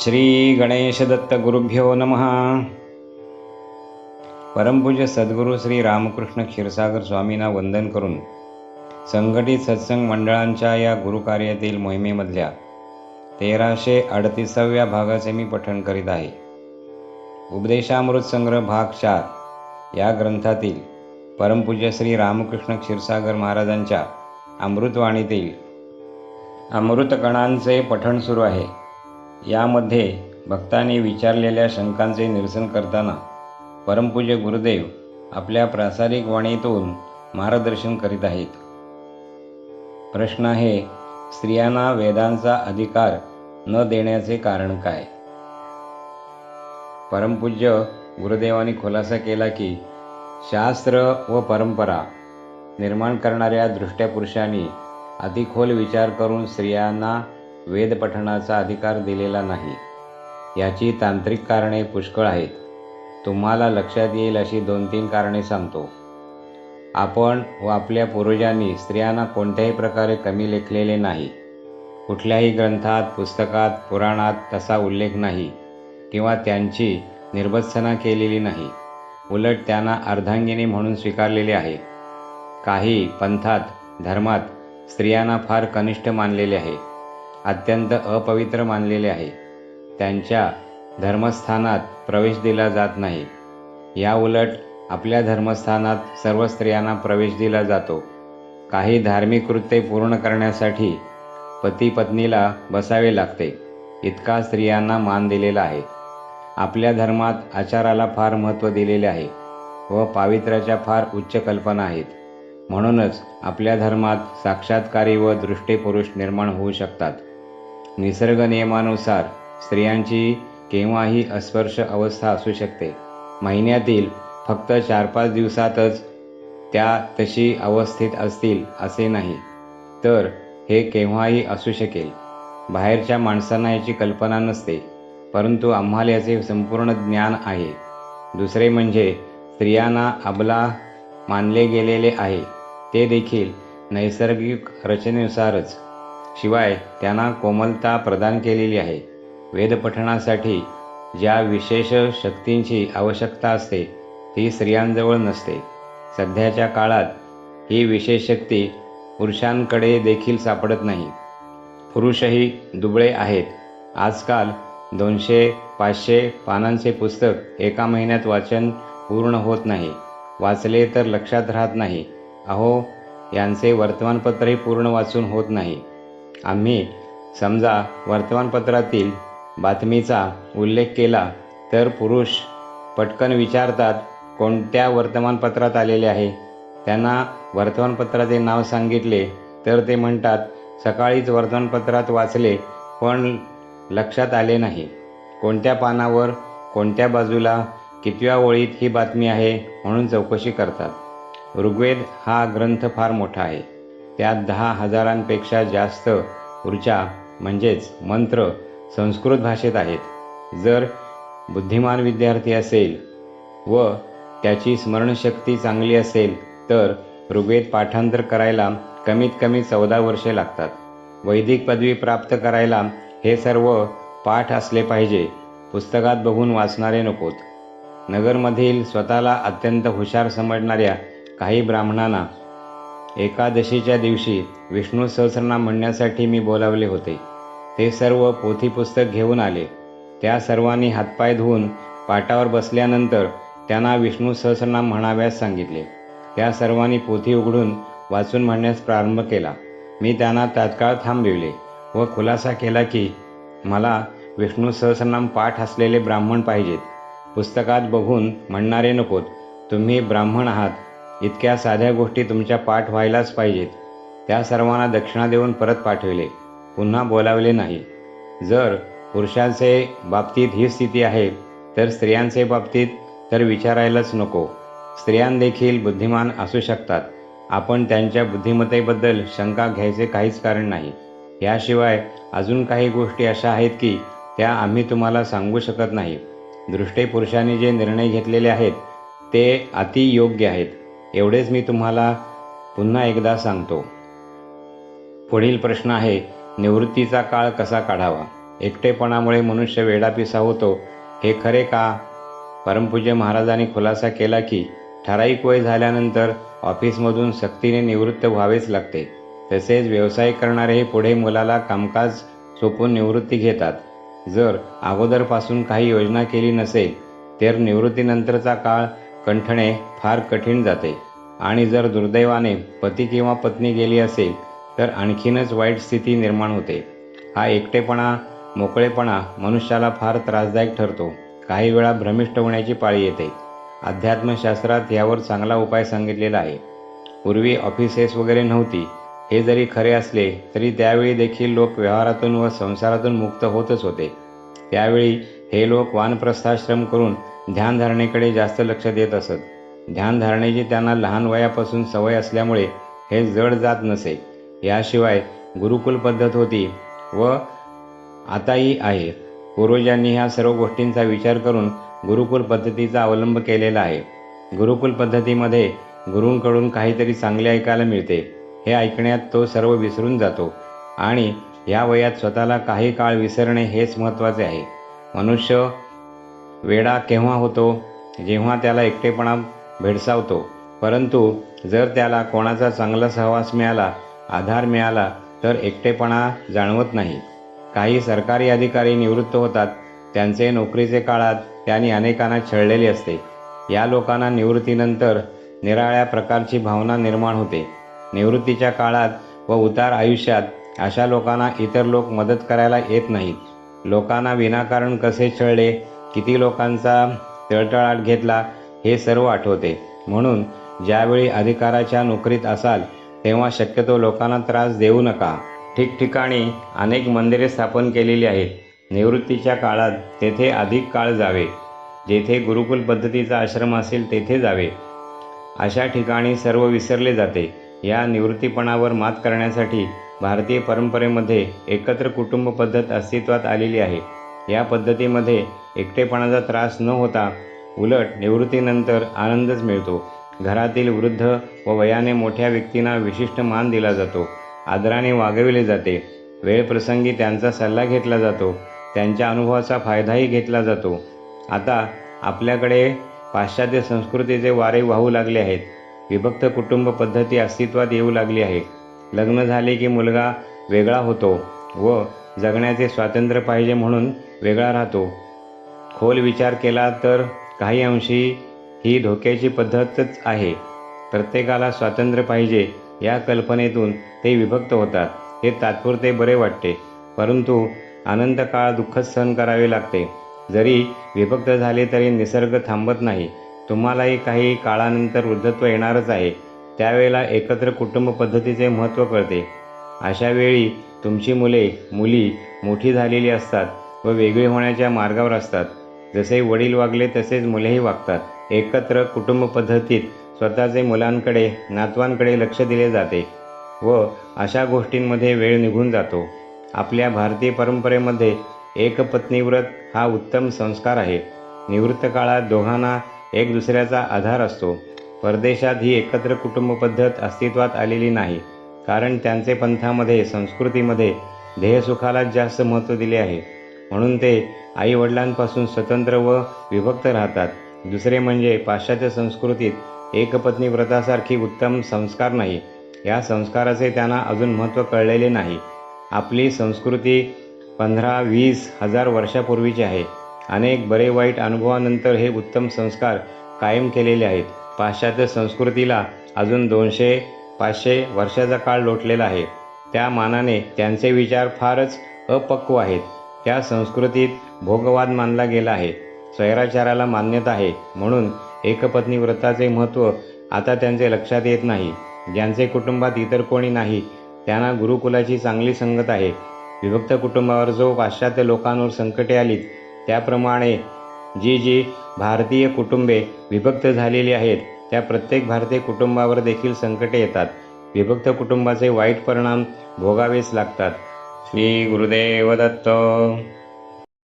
श्री गणेशदत्त गुरुभ्यो नमः परमपूज्य सद्गुरू श्री रामकृष्ण क्षीरसागर स्वामींना वंदन करून संघटित सत्संग मंडळांच्या या गुरुकार्यातील मोहिमेमधल्या तेराशे अडतीसाव्या भागाचे मी पठण करीत आहे. उपदेशामृत संग्रह भाग चार या ग्रंथातील परमपूज्य श्री रामकृष्ण क्षीरसागर महाराजांच्या अमृतवाणीतील अमृतकणांचे पठण सुरू आहे. यामध्ये भक्ताने विचारलेल्या शंकांचे निरसन करताना परमपूज्य गुरुदेव आपल्या प्रासारिक वाणीतून मार्गदर्शन करीत आहेत. प्रश्न आहे स्त्रियांना वेदांचा अधिकार न देण्याचे कारण काय? परमपूज्य गुरुदेवांनी खुलासा केला की शास्त्र व परंपरा निर्माण करणाऱ्या दृष्ट्या पुरुषांनी अधिकखोल विचार करून स्त्रियांना वेदपठणाचा अधिकार दिलेला नाही. याची तांत्रिक कारणे पुष्कळ आहेत. तुम्हाला लक्षात येईल अशी दोन तीन कारणे सांगतो. आपण व आपल्या पूर्वजांनी स्त्रियांना कोणत्याही प्रकारे कमी लेखलेले नाही. कुठल्याही ग्रंथात पुस्तकात पुराणात तसा उल्लेख नाही किंवा त्यांची निर्बत्सना केलेली नाही. उलट त्यांना अर्धांगिनी म्हणून स्वीकारलेले आहे. काही पंथात धर्मात स्त्रियांना फार कनिष्ठ मानलेले आहे. अत्यंत अपवित्र मानलेले आहे. त्यांच्या धर्मस्थानात प्रवेश दिला जात नाही. या उलट आपल्या धर्मस्थानात सर्व स्त्रियांना प्रवेश दिला जातो. काही धार्मिक कृत्ये पूर्ण करण्यासाठी पती पत्नीला बसावे लागते. इतका स्त्रियांना मान दिलेला आहे. आपल्या धर्मात आचाराला फार महत्त्व दिलेले आहे व पावित्र्याच्या फार उच्च कल्पना आहेत. म्हणूनच आपल्या धर्मात साक्षात्कारी व दृष्टी पुरुष निर्माण होऊ शकतात. निसर्ग नियमानुसार स्त्रियांची केव्हाही अस्पर्श अवस्था असू शकते. महिन्यातील फक्त चार पाच दिवसातच त्या तशी अवस्थेत असतील असे नाही. तर हे केव्हाही असू शकेल. बाहेरच्या माणसांना याची कल्पना नसते परंतु आम्हाला याचे संपूर्ण ज्ञान आहे. दुसरे म्हणजे स्त्रियांना अबला मानले गेलेले आहे. ते देखील नैसर्गिक रचनेनुसारच. शिवाय त्यांना कोमलता प्रदान केलेली आहे. वेदपठणासाठी ज्या विशेष शक्तींची आवश्यकता असते ती स्त्रियांजवळ नसते. सध्याच्या काळात ही विशेष शक्ती पुरुषांकडे देखील सापडत नाही. पुरुषही दुबळे आहेत. आजकाल दोनशे पाचशे पानांचे पुस्तक एका महिन्यात वाचन पूर्ण होत नाही. वाचले तर लक्षात राहत नाही. अहो यांचे वर्तमानपत्रही पूर्ण वाचून होत नाही. आम्ही समजा वर्तमानपत्रातील बातमीचा उल्लेख केला तर पुरुष पटकन विचारतात कोणत्या वर्तमानपत्रात आलेले आहे? त्यांना वर्तमानपत्राचे नाव सांगितले तर ते म्हणतात सकाळीच वर्तमानपत्रात वाचले पण लक्षात आले नाही. कोणत्या पानावर कोणत्या बाजूला कितव्या ओळीत ही बातमी आहे? म्हणून चौकशी करतात. ऋग्वेद हा ग्रंथ फार मोठा आहे. त्यात दहा हजारांपेक्षा जास्त ऊर्जा म्हणजेच मंत्र संस्कृत भाषेत आहेत. जर बुद्धिमान विद्यार्थी असेल व त्याची स्मरणशक्ती चांगली असेल तर ऋग्वेद पाठांतर करायला कमीत कमी चौदा वर्षे लागतात. वैदिक पदवी प्राप्त करायला हे सर्व पाठ असले पाहिजे. पुस्तकात बघून वाचणारे नकोत. नगरमधील स्वतःला अत्यंत हुशार समजणाऱ्या काही ब्राह्मणांना एकादशीच्या दिवशी विष्णू सहस्रनाम म्हणण्यासाठी मी बोलावले होते. ते सर्व पोथी पुस्तक घेऊन आले. त्या सर्वांनी हातपाय धुवून पाटावर बसल्यानंतर त्यांना विष्णू सहस्रनाम म्हणाव्यास सांगितले. त्या सर्वांनी पोथी उघडून वाचून म्हणण्यास प्रारंभ केला. मी त्यांना तात्काळ थांबविले व खुलासा केला की मला विष्णू सहस्रनाम पाठ असलेले ब्राह्मण पाहिजेत. पुस्तकात बघून म्हणणारे नकोत. तुम्ही ब्राह्मण आहात. इतक्या साध्या गोष्टी तुमच्या पाठ व्हायलाच पाहिजेत. त्या सर्वांना दक्षिणा देऊन परत पाठविले. पुन्हा बोलावले नाही. जर पुरुषांचे बाबतीत ही स्थिती आहे तर स्त्रियांचे बाबतीत तर विचारायलाच नको. स्त्रियांदेखील बुद्धिमान असू शकतात. आपण त्यांच्या बुद्धिमत्तेबद्दल शंका घ्यायचे काहीच कारण नाही. याशिवाय अजून काही गोष्टी अशा आहेत की त्या आम्ही तुम्हाला सांगू शकत नाही. दृष्टे पुरुषांनी जे निर्णय घेतलेले आहेत ते अतियोग्य आहेत. एवढेच मी तुम्हाला पुन्हा एकदा सांगतो. पुढील प्रश्न आहे निवृत्तीचा काळ कसा काढावा? एकटेपणामुळे मनुष्य वेडापिसा होतो हे खरे का? परमपूज्य महाराजांनी खुलासा केला की ठराविक वय झाल्यानंतर ऑफिसमधून सक्तीने निवृत्त व्हावेच लागते. तसेच व्यवसाय करणारेही पुढे मुलाला कामकाज सोपून निवृत्ती घेतात. जर अगोदरपासून काही योजना केली नसेल तर निवृत्तीनंतरचा काळ कंठणे फार कठीण जाते. आणि जर दुर्दैवाने पती किंवा पत्नी गेली असेल तर आणखीनच वाईट स्थिती निर्माण होते. हा एकटेपणा मोकळेपणा मनुष्याला फार त्रासदायक ठरतो. काही वेळा भ्रमिष्ट होण्याची पाळी येते. अध्यात्मशास्त्रात यावर चांगला उपाय सांगितलेला आहे. पूर्वी ऑफिसेस वगैरे नव्हती. हे जरी खरे असले तरी त्यावेळी देखील लोक व्यवहारातून व संसारातून मुक्त होतच होते. त्यावेळी हे लोक वानप्रस्थाश्रम करून ध्यानधारणेकडे जास्त लक्ष देत असत. ध्यानधारणेची त्यांना लहान वयापासून सवय असल्यामुळे हे जड जात नसे. याशिवाय गुरुकुल पद्धत होती व आताही आहे. पूर्वजांनी ह्या सर्व गोष्टींचा विचार करून गुरुकुल पद्धतीचा अवलंब केलेला आहे. गुरुकुल पद्धतीमध्ये गुरूंकडून काहीतरी चांगले ऐकायला मिळते. हे ऐकण्यात तो सर्व विसरून जातो आणि या वयात स्वतःला काही काळ विसरणे हेच महत्त्वाचे आहे. मनुष्य वेडा केव्हा होतो? जेव्हा त्याला एकटेपणा भेडसावतो. परंतु जर त्याला कोणाचा चांगला सहवास मिळाला आधार मिळाला तर एकटेपणा जाणवत नाही. काही सरकारी अधिकारी निवृत्त होतात. त्यांचे नोकरीचे काळात त्यांनी अनेकांना छळलेले असते. या लोकांना निवृत्तीनंतर निराळ्या प्रकारची भावना निर्माण होते. निवृत्तीच्या काळात व उतार आयुष्यात अशा लोकांना इतर लोक मदत करायला येत नाहीत. लोकांना विनाकारण कसे छळले? किती लोकांचा तळतळाट घेतला हे सर्व आठवते. म्हणून ज्यावेळी अधिकाराच्या नोकरीत असाल तेव्हा शक्यतो लोकांना त्रास देऊ नका. ठिकठिकाणी अनेक मंदिरे स्थापन केलेली आहेत. निवृत्तीच्या काळात तेथे अधिक काळ जावे. जेथे गुरुकुल पद्धतीचा आश्रम असेल तेथे जावे. अशा ठिकाणी सर्व विसरले जाते. या निवृत्तीपणावर मात करण्यासाठी भारतीय परंपरेमध्ये एकत्र कुटुंब पद्धत अस्तित्वात आलेली आहे. या पद्धतीमध्ये एकटेपणाचा त्रास न होता उलट निवृत्तीनंतर आनंदच मिळतो. घरातील वृद्ध व वयाने मोठ्या व्यक्तींना विशिष्ट मान दिला जातो. आदराने वागविले जाते. वेळप्रसंगी त्यांचा सल्ला घेतला जातो. त्यांच्या अनुभवाचा फायदाही घेतला जातो. आता आपल्याकडे पाश्चात्य संस्कृतीचे वारे वाहू लागले आहेत. विभक्त कुटुंब पद्धती अस्तित्वात येऊ लागली आहे. लग्न झाले की मुलगा वेगळा होतो व जगण्याचे स्वातंत्र्य पाहिजे म्हणून वेगळा राहतो. खोल विचार केला तर काही अंशी ही धोक्याची पद्धतच आहे. प्रत्येकाला स्वातंत्र्य पाहिजे या कल्पनेतून ते विभक्त होतात. हे तात्पुरते बरे वाटते. परंतु आनंद काळ दुःखच सहन करावे लागते. जरी विभक्त झाले तरी निसर्ग थांबत नाही. तुम्हालाही काही काळानंतर वृद्धत्व येणारच आहे. त्यावेळेला एकत्र कुटुंब पद्धतीचे महत्त्व कळते. अशा वेळी तुमची मुले मुली मोठी झालेली असतात व वेगळी होण्याच्या मार्गावर असतात. जसे वडील वागले तसेच मुलेही वागतात. एकत्र कुटुंब पद्धतीत स्वतःचे मुलांकडे नातवांकडे लक्ष दिले जाते व अशा गोष्टींमध्ये वेळ निघून जातो. आपल्या भारतीय परंपरेमध्ये एकपत्नीव्रत हा उत्तम संस्कार आहे. निवृत्त काळात दोघांना एक दुसऱ्याचा आधार असतो. परदेशात ही एकत्र कुटुंब पद्धत अस्तित्वात आलेली नाही कारण त्यांचे पंथामध्ये संस्कृतीमध्ये ध्येयसुखालाच जास्त महत्त्व दिले आहे. म्हणून ते आईवडिलांपासून स्वतंत्र व विभक्त राहतात. दुसरे म्हणजे पाश्चात्य संस्कृतीत एकपत्नी व्रतासारखी उत्तम संस्कार नाही. या संस्काराचे त्यांना अजून महत्त्व कळलेले नाही. आपली संस्कृती पंधरा वीस हजार वर्षापूर्वीची आहे. अनेक बरे वाईट अनुभवानंतर हे उत्तम संस्कार कायम केलेले आहेत. पाश्चात्य संस्कृतीला अजून दोनशे पाचशे वर्षाचा काळ लोटलेला आहे. त्या मानाने त्यांचे विचार फारच अपक्व आहेत. त्या संस्कृतीत भोगवाद मानला गेला आहे. स्वैराचाराला मान्यता आहे. म्हणून एकपत्नी व्रताचे महत्त्व आता त्यांचे लक्षात येत नाही. ज्यांचे कुटुंबात इतर कोणी नाही त्यांना गुरुकुलाची चांगली संगत आहे. विभक्त कुटुंबावर जो पाश्चात्य लोकांवर संकटे आलीत त्याप्रमाणे जी जी भारतीय कुटुंबे विभक्त झालेली आहेत त्या प्रत्येक भारतीय कुटुंबावर देखील संकटे येतात. विभक्त कुटुंबाचे वाईट परिणाम भोगावेच लागतात. श्री गुरुदेव दत्त